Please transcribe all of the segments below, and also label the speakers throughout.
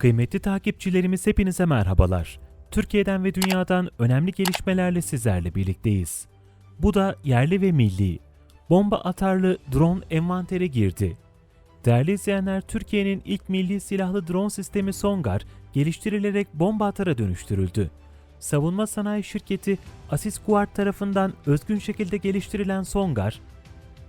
Speaker 1: Kıymetli takipçilerimiz hepinize merhabalar. Türkiye'den ve dünyadan önemli gelişmelerle sizlerle birlikteyiz. Bu da yerli ve milli. Bomba atarlı drone envantere girdi. Değerli izleyenler, Türkiye'nin ilk milli silahlı drone sistemi Songar geliştirilerek bomba atara dönüştürüldü. Savunma sanayi şirketi Asis Guard tarafından özgün şekilde geliştirilen Songar,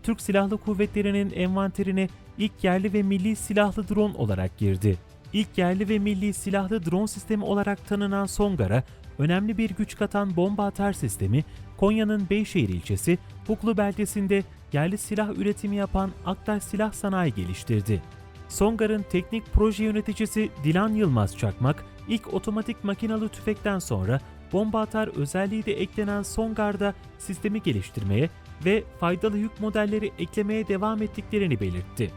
Speaker 1: Türk Silahlı Kuvvetleri'nin envanterine ilk yerli ve milli silahlı drone olarak girdi. İlk yerli ve milli silahlı drone sistemi olarak tanınan Songar'a önemli bir güç katan bomba atar sistemi Konya'nın Beyşehir ilçesi Buklu beldesinde yerli silah üretimi yapan Aktaş Silah Sanayi geliştirdi. Songar'ın teknik proje yöneticisi Dilan Yılmaz Çakmak, ilk otomatik makinalı tüfekten sonra bomba atar özelliği de eklenen Songar'da sistemi geliştirmeye ve faydalı yük modelleri eklemeye devam ettiklerini belirtti.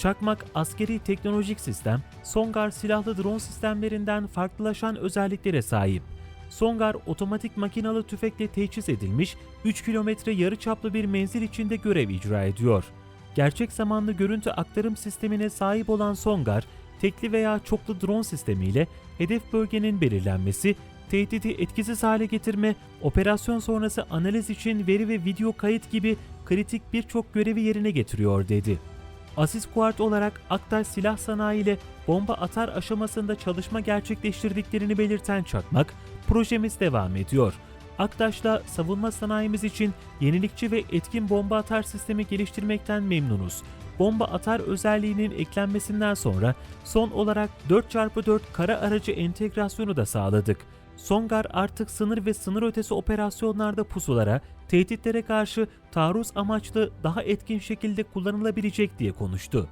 Speaker 1: Çakmak askeri teknolojik sistem, Songar silahlı drone sistemlerinden farklılaşan özelliklere sahip. Songar otomatik makinalı tüfekle teçhiz edilmiş 3 kilometre yarıçaplı bir menzil içinde görev icra ediyor. Gerçek zamanlı görüntü aktarım sistemine sahip olan Songar, tekli veya çoklu drone sistemiyle hedef bölgenin belirlenmesi, tehdidi etkisiz hale getirme, operasyon sonrası analiz için veri ve video kayıt gibi kritik birçok görevi yerine getiriyor dedi. Asis Guard olarak Aktaş Silah Sanayi ile bomba atar aşamasında çalışma gerçekleştirdiklerini belirten Çakmak, projemiz devam ediyor. Aktaş'la savunma sanayimiz için yenilikçi ve etkin bomba atar sistemi geliştirmekten memnunuz. Bomba atar özelliğinin eklenmesinden sonra son olarak 4x4 kara aracı entegrasyonu da sağladık. Songar artık sınır ve sınır ötesi operasyonlarda pusulara, tehditlere karşı taarruz amaçlı daha etkin şekilde kullanılabilecek diye konuştu.